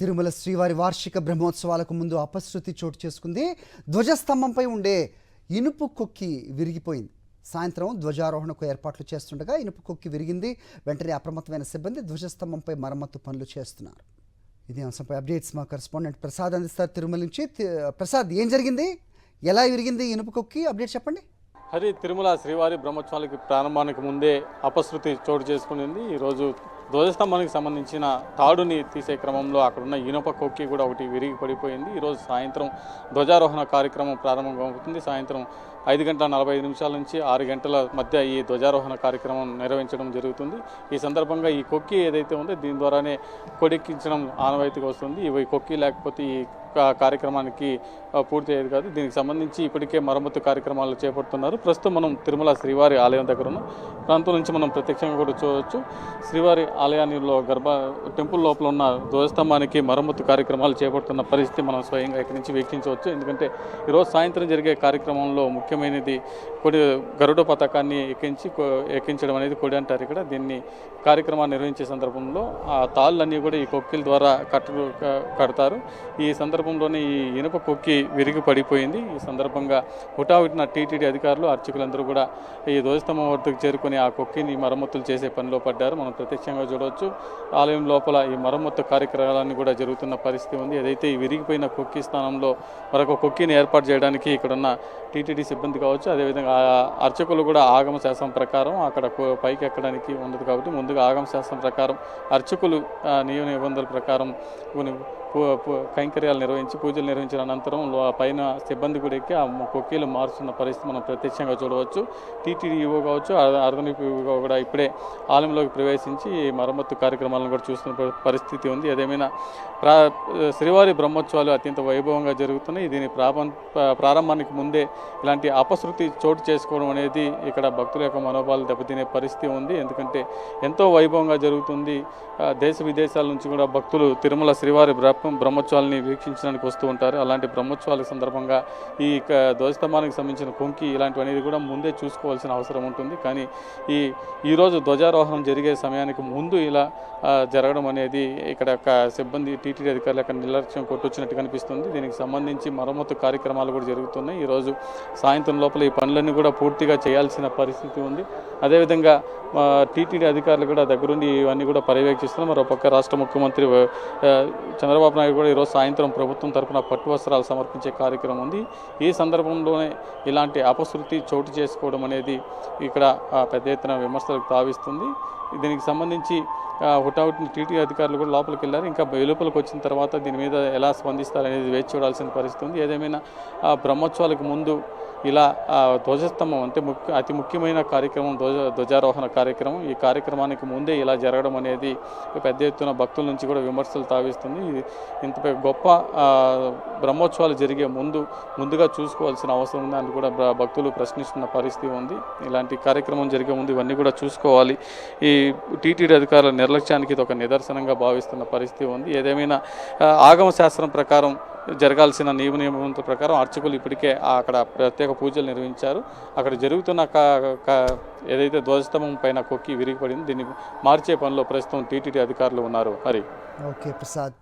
తిరుమల శ్రీవారి వార్షిక బ్రహ్మోత్సవాలకు ముందు అపశృతి చోటు చేసుకుంది. ధ్వజస్తంభంపై ఉండే ఇనుపు కొక్కి విరిగిపోయింది. సాయంత్రం ధ్వజారోహణకు ఏర్పాట్లు చేస్తుండగా ఇనుపు కొక్కి విరిగింది. వెంటనే అప్రమత్తమైన సిబ్బంది ధ్వజస్తంభంపై మరమ్మతు పనులు చేస్తున్నారు. ఇది అంశంపై అప్డేట్స్ మా కరెస్పాండెంట్ ప్రసాద్ అందిస్తారు. తిరుమల నుంచి ప్రసాద్ ఏం జరిగింది? ఎలా విరిగింది ఇనుపు కొక్కి? అప్డేట్ చెప్పండి. హరి తిరుమల శ్రీవారి బ్రహ్మోత్సవాలకి ప్రారంభానికి ముందే అపశృతి చోటు చేసుకునింది. ఈరోజు ధ్వజస్తంభానికి సంబంధించిన తాడుని తీసే క్రమంలో అక్కడున్న ఇనుప కొక్కి కూడా ఒకటి విరిగి పడిపోయింది. ఈరోజు సాయంత్రం ధ్వజారోహణ కార్యక్రమం ప్రారంభం అవుతుంది. సాయంత్రం ఐదు గంటల నలభై ఐదు నిమిషాల నుంచి ఆరు గంటల మధ్య ఈ ధ్వజారోహణ కార్యక్రమం నిర్వహించడం జరుగుతుంది. ఈ సందర్భంగా ఈ కొక్కి ఏదైతే ఉందో దీని ద్వారానే కొడెక్కించడం ఆనవాయితీగా వస్తుంది. ఇవి కొక్కి లేకపోతే ఈ కార్యక్రమానికి పూర్తి అయ్యేది కాదు. దీనికి సంబంధించి ఇప్పటికే మరమ్మతు కార్యక్రమాలు చేపడుతున్నారు. ప్రస్తుతం మనం తిరుమల శ్రీవారి ఆలయం దగ్గర ఉన్న. ప్రాంతం నుంచి మనం ప్రత్యక్షంగా కూడా చూడవచ్చు శ్రీవారి ఆలయానిలో గర్భ టెంపుల్ లోపల ఉన్న ధ్వజస్తంభానికి మరమ్మతు కార్యక్రమాలు చేపడుతున్న పరిస్థితి మనం స్వయంగా ఇక్కడి నుంచి వీక్షించవచ్చు. ఎందుకంటే ఈరోజు సాయంత్రం జరిగే కార్యక్రమంలో ముఖ్యమైనది కొడి గరుడ పతాకాన్ని ఎక్కించి ఎక్కించడం అనేది కొడి అంటారు ఇక్కడ. దీన్ని కార్యక్రమాన్ని నిర్వహించే సందర్భంలో ఆ తాళ్ళన్నీ కూడా ఈ కొక్కిల ద్వారా కట్టు కడతారు. ఈ సందర్భంలోనే ఈ ఇనుప కొక్కి విరిగి పడిపోయింది. ఈ సందర్భంగా హుటాహుటిన టీటీడీ అధికారులు అర్చకులందరూ కూడా ఈ ధ్వజస్తంభం వద్దకు చేరుకుని ఆ కొక్కిని మరమ్మతులు చేసే పనిలో పడ్డారు. మనం ప్రత్యక్షంగా చూడవచ్చు. ఆలయం లోపల ఈ మరమ్మత్తు కార్యక్రమాలన్నీ కూడా జరుగుతున్న పరిస్థితి ఉంది. ఏదైతే ఈ విరిగిపోయిన కొక్కి స్థానంలో మరొక కొక్కిని ఏర్పాటు చేయడానికి ఇక్కడున్న టీటీడీ సిబ్బంది కావచ్చు అదేవిధంగా అర్చకులు కూడా ఆగమ శాస్త్రం ప్రకారం అక్కడ పైకి ఎక్కడానికి ఉండదు కాబట్టి ముందుగా ఆగమ శాస్త్రం ప్రకారం అర్చకులు నియమ నిబంధనల ప్రకారం కొన్ని కైంకర్యాలు నిర్వహించి పూజలు నిర్వహించిన అనంతరం పైన సిబ్బంది కూడా ఎక్కి ఆ మొ- కొక్కీలు మారుస్తున్న పరిస్థితి మనం ప్రత్యక్షంగా చూడవచ్చు. టీటీడీఓ కావచ్చు అదనపు కూడా ఇప్పుడే ఆలయంలోకి ప్రవేశించి ఈ మరమ్మత్తు కార్యక్రమాలను కూడా చూస్తున్న పరిస్థితి ఉంది. ఏదేమైనా ప్రా శ్రీవారి బ్రహ్మోత్సవాలు అత్యంత వైభవంగా జరుగుతున్నాయి. దీని ప్రారం ప్రారంభానికి ముందే ఇలాంటి అపశృతి చోటు చేసుకోవడం అనేది ఇక్కడ భక్తుల యొక్క మనోభావాలు దెబ్బతినే పరిస్థితి ఉంది. ఎందుకంటే ఎంతో వైభవంగా జరుగుతుంది. దేశ విదేశాల నుంచి కూడా భక్తులు తిరుమల శ్రీవారి బ్రహ్మ బ్రహ్మోత్సవాలని వీక్షించడానికి వస్తూ ఉంటారు. అలాంటి బ్రహ్మోత్సవాల సందర్భంగా ఈ ధ్వజస్తంభానికి సంబంధించిన కొంకి ఇలాంటివి అనేది కూడా ముందే చూసుకోవాల్సిన అవసరం ఉంటుంది. కానీ ఈ ఈరోజు ధ్వజారోహణం జరిగే సమయానికి ముందు ఇలా జరగడం అనేది ఇక్కడ ఒక సిబ్బంది టీటీడీ అధికారులు అక్కడ నిర్లక్ష్యం కొట్టొచ్చినట్టు కనిపిస్తుంది. దీనికి సంబంధించి మరమ్మతు కార్యక్రమాలు కూడా జరుగుతున్నాయి. ఈరోజు సాయంత్రం లోపల ఈ పనులన్నీ కూడా పూర్తిగా చేయాల్సిన పరిస్థితి ఉంది. అదేవిధంగా టీటీడీ అధికారులు కూడా దగ్గరుండి ఇవన్నీ కూడా పర్యవేక్షిస్తున్నారు. మరోపక్క రాష్ట్ర ముఖ్యమంత్రి చంద్రబాబు చంద్రబాబు నాయుడు కూడా ఈరోజు సాయంత్రం ప్రభుత్వం తరపున పట్టు వస్త్రాలు సమర్పించే కార్యక్రమం ఉంది. ఈ సందర్భంలోనే ఇలాంటి అపశృతి చోటు చేసుకోవడం అనేది ఇక్కడ పెద్ద ఎత్తున విమర్శలకు తావిస్తుంది. దీనికి సంబంధించి ఆ, టీటీ అధికారులు కూడా లోపలికి వెళ్ళారు. ఇంకా వెలుపలికి వచ్చిన తర్వాత దీని మీద ఎలా స్పందిస్తారనేది వేచి చూడాల్సిన పరిస్థితి ఉంది. ఏదేమైనా ఆ బ్రహ్మోత్సవాలకు ముందు ఇలా ఆ, ధ్వజస్తంభం అంటే ముఖ్య అతి ముఖ్యమైన కార్యక్రమం ధ్వజ ధ్వజారోహణ కార్యక్రమం ఈ కార్యక్రమానికి ముందే ఇలా జరగడం అనేది పెద్ద ఎత్తున భక్తుల నుంచి కూడా విమర్శలు తావిస్తుంది. ఇది ఇంత గొప్ప బ్రహ్మోత్సవాలు జరిగే ముందు ముందుగా చూసుకోవాల్సిన అవసరం ఉంది అని కూడా భక్తులు ప్రశ్నిస్తున్న పరిస్థితి ఉంది. ఇలాంటి కార్యక్రమం జరిగే ముందు ఇవన్నీ కూడా చూసుకోవాలి. ఈ టీటీడీ అధికారుల నిర్లక్ష్యానికి ఇది ఒక నిదర్శనంగా భావిస్తున్న పరిస్థితి ఉంది. ఏదేమైనా ఆగమ శాస్త్రం ప్రకారం జరగాల్సిన నియమ నియమం ప్రకారం అర్చకులు ఇప్పటికే అక్కడ ప్రత్యేక పూజలు నిర్వహించారు. అక్కడ జరుగుతున్న ఏదైతే ధ్వజస్తంభం పైన కొక్కి విరిగిపడింది దీన్ని మార్చే పనిలో ప్రస్తుతం టీటీడీ అధికారులు ఉన్నారు. హరి ఓకే ప్రసాద్.